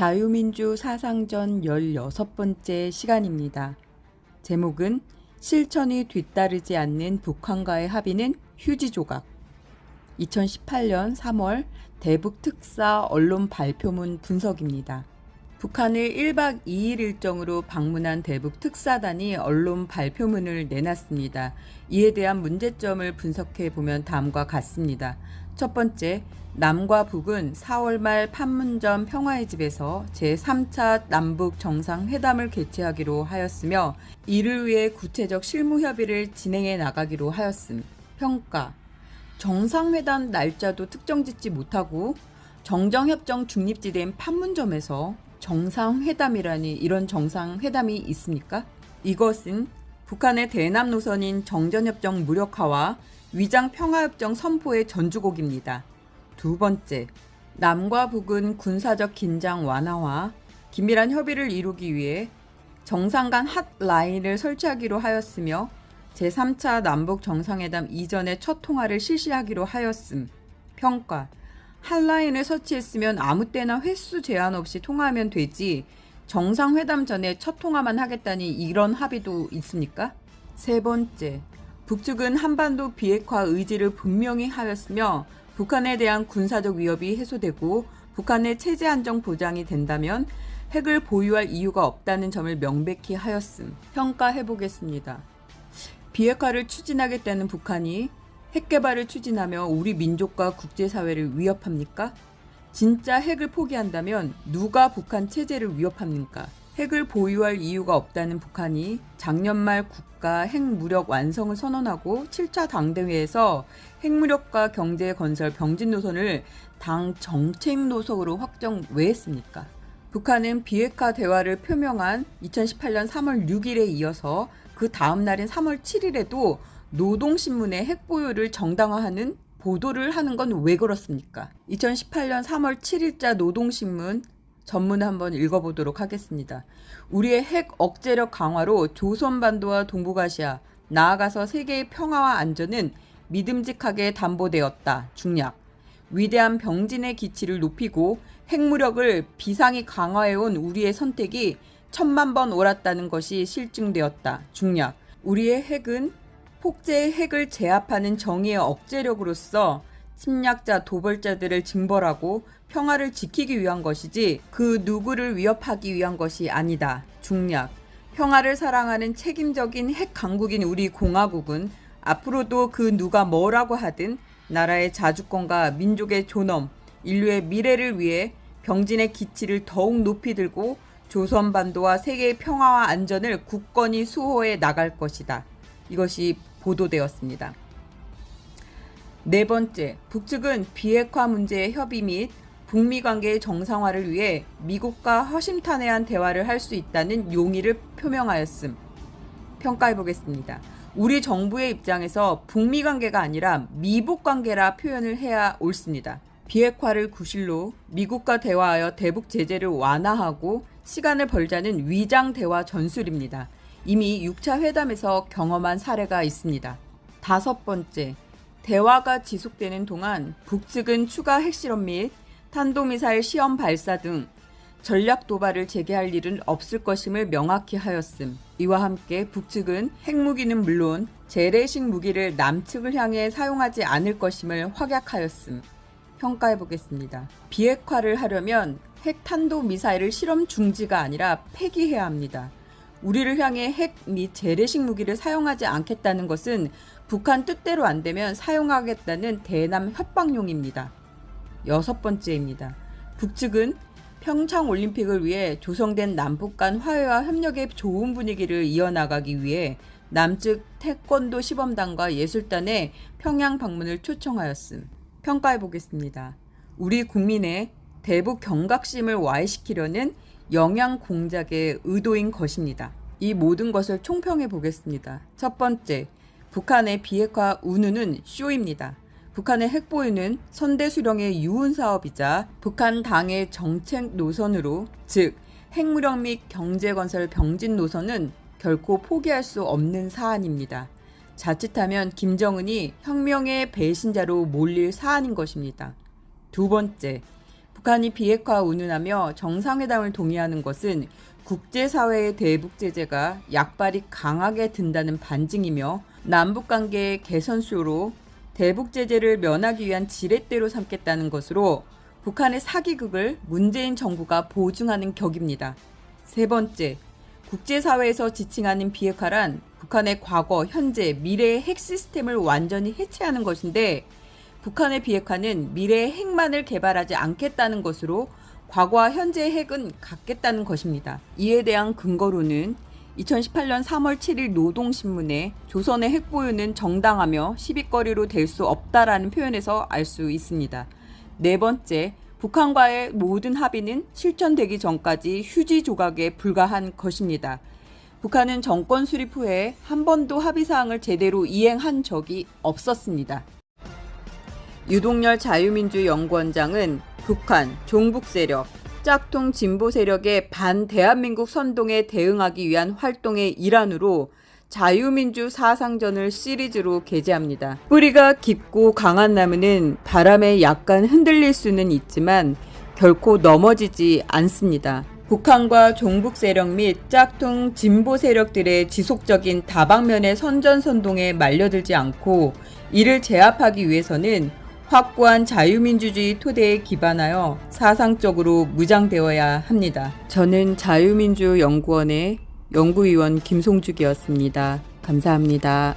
자유민주 사상전 16번째 시간입니다. 제목은 실천이 뒤따르지 않는 북한과의 합의는 휴지 조각. 2018년 3월 대북 특사 언론 발표문 분석입니다. 북한을 1박 2일 일정으로 방문한 대북 특사단이 언론 발표문을 내놨습니다. 이에 대한 문제점을 분석해 보면 다음과 같습니다. 첫 번째, 남과 북은 4월 말 판문점 평화의 집에서 제3차 남북 정상회담을 개최하기로 하였으며 이를 위해 구체적 실무 협의를 진행해 나가기로 하였음. 평가. 정상회담 날짜도 특정 짓지 못하고 정정협정 중립지대인 판문점에서 정상회담이라니 이런 정상회담이 있습니까? 이것은 북한의 대남 노선인 정전협정 무력화와 위장 평화협정 선포의 전주곡입니다. 두 번째, 남과 북은 군사적 긴장 완화와 긴밀한 협의를 이루기 위해 정상 간 핫라인을 설치하기로 하였으며 제3차 남북 정상회담 이전에 첫 통화를 실시하기로 하였음. 평가. 핫라인을 설치했으면 아무 때나 횟수 제한 없이 통화하면 되지. 정상회담 전에 첫 통화만 하겠다니 이런 합의도 있습니까? 세 번째. 북측은 한반도 비핵화 의지를 분명히 하였으며 북한에 대한 군사적 위협이 해소되고 북한의 체제 안정 보장이 된다면 핵을 보유할 이유가 없다는 점을 명백히 하였음. 평가해 보겠습니다. 비핵화를 추진하겠다는 북한이 핵 개발을 추진하며 우리 민족과 국제사회를 위협합니까? 진짜 핵을 포기한다면 누가 북한 체제를 위협합니까? 핵을 보유할 이유가 없다는 북한이 작년 말 국가 핵무력 완성을 선언하고 7차 당대회에서 핵무력과 경제 건설 병진 노선을 당 정책 노선으로 확정 왜 했습니까? 북한은 비핵화 대화를 표명한 2018년 3월 6일에 이어서 그 다음 날인 3월 7일에도 노동신문의 핵보유를 정당화하는 보도를 하는 건 왜 그렇습니까? 2018년 3월 7일자 노동신문 전문 한번 읽어보도록 하겠습니다. 우리의 핵 억제력 강화로 조선반도와 동북아시아, 나아가서 세계의 평화와 안전은 믿음직하게 담보되었다. 중략. 위대한 병진의 기치를 높이고 핵무력을 비상이 강화해온 우리의 선택이 천만 번 옳았다는 것이 실증되었다. 중략. 우리의 핵은 폭제의 핵을 제압하는 정의의 억제력으로서 침략자 도벌자들을 징벌하고 평화를 지키기 위한 것이지 그 누구를 위협하기 위한 것이 아니다. 중략. 평화를 사랑하는 책임적인 핵 강국인 우리 공화국은 앞으로도 그 누가 뭐라고 하든 나라의 자주권과 민족의 존엄, 인류의 미래를 위해 병진의 기치를 더욱 높이 들고 조선반도와 세계의 평화와 안전을 굳건히 수호해 나갈 것이다. 이것이 보도되었습니다. 네 번째, 북측은 비핵화 문제의 협의 및 북미 관계의 정상화를 위해 미국과 허심탄회한 대화를 할 수 있다는 용의를 표명하였음. 평가해 보겠습니다. 우리 정부의 입장에서 북미 관계가 아니라 미북 관계라 표현을 해야 옳습니다. 비핵화를 구실로 미국과 대화하여 대북 제재를 완화하고 시간을 벌자는 위장 대화 전술입니다. 이미 6차 회담에서 경험한 사례가 있습니다. 다섯 번째, 대화가 지속되는 동안 북측은 추가 핵실험 및 탄도미사일 시험 발사 등 전략 도발을 재개할 일은 없을 것임을 명확히 하였음. 이와 함께 북측은 핵무기는 물론 재래식 무기를 남측을 향해 사용하지 않을 것임을 확약하였음. 평가해 보겠습니다. 비핵화를 하려면 핵 탄도 미사일을 실험 중지가 아니라 폐기해야 합니다. 우리를 향해 핵 및 재래식 무기를 사용하지 않겠다는 것은 북한 뜻대로 안 되면 사용하겠다는 대남 협박용입니다. 여섯 번째입니다. 북측은 평창 올림픽을 위해 조성된 남북 간 화해와 협력의 좋은 분위기를 이어나가기 위해 남측 태권도 시범단과 예술단의 평양 방문을 초청하였음. 평가해 보겠습니다. 우리 국민의 대북 경각심을 와해시키려는 영양 공작의 의도인 것입니다. 이 모든 것을 총평해 보겠습니다. 첫 번째, 북한의 비핵화 운운은 쇼입니다. 북한의 핵보유는 선대 수령의 유은 사업이자 북한 당의 정책 노선으로 즉 핵무력 및 경제건설 병진 노선은 결코 포기할 수 없는 사안입니다. 자칫하면 김정은이 혁명의 배신자로 몰릴 사안인 것입니다. 두 번째, 북한이 비핵화 운운하며 정상회담을 동의하는 것은 국제사회의 대북 제재가 약발이 강하게 든다는 반증이며 남북 관계의 개선수로 대북 제재를 면하기 위한 지렛대로 삼겠다는 것으로 북한의 사기극을 문재인 정부가 보증하는 격입니다. 세 번째, 국제사회에서 지칭하는 비핵화란 북한의 과거, 현재, 미래의 핵 시스템을 완전히 해체하는 것인데 북한의 비핵화는 미래의 핵만을 개발하지 않겠다는 것으로 과거와 현재의 핵은 갖겠다는 것입니다. 이에 대한 근거로는 2018년 3월 7일 노동신문에 조선의 핵보유는 정당하며 시비거리로 될 수 없다라는 표현에서 알 수 있습니다. 네 번째, 북한과의 모든 합의는 실천되기 전까지 휴지 조각에 불과한 것입니다. 북한은 정권 수립 후에 한 번도 합의 사항을 제대로 이행한 적이 없었습니다. 유동열 자유민주 연구원장은 북한, 종북 세력, 짝퉁 진보 세력의 반 대한민국 선동에 대응하기 위한 활동의 일환으로 자유민주 사상전을 시리즈로 게재합니다. 뿌리가 깊고 강한 나무는 바람에 약간 흔들릴 수는 있지만 결코 넘어지지 않습니다. 북한과 종북 세력 및 짝퉁 진보 세력들의 지속적인 다방면의 선전선동에 말려들지 않고 이를 제압하기 위해서는 확고한 자유민주주의 토대에 기반하여 사상적으로 무장되어야 합니다. 저는 자유민주연구원의 연구위원 김송죽이었습니다. 감사합니다.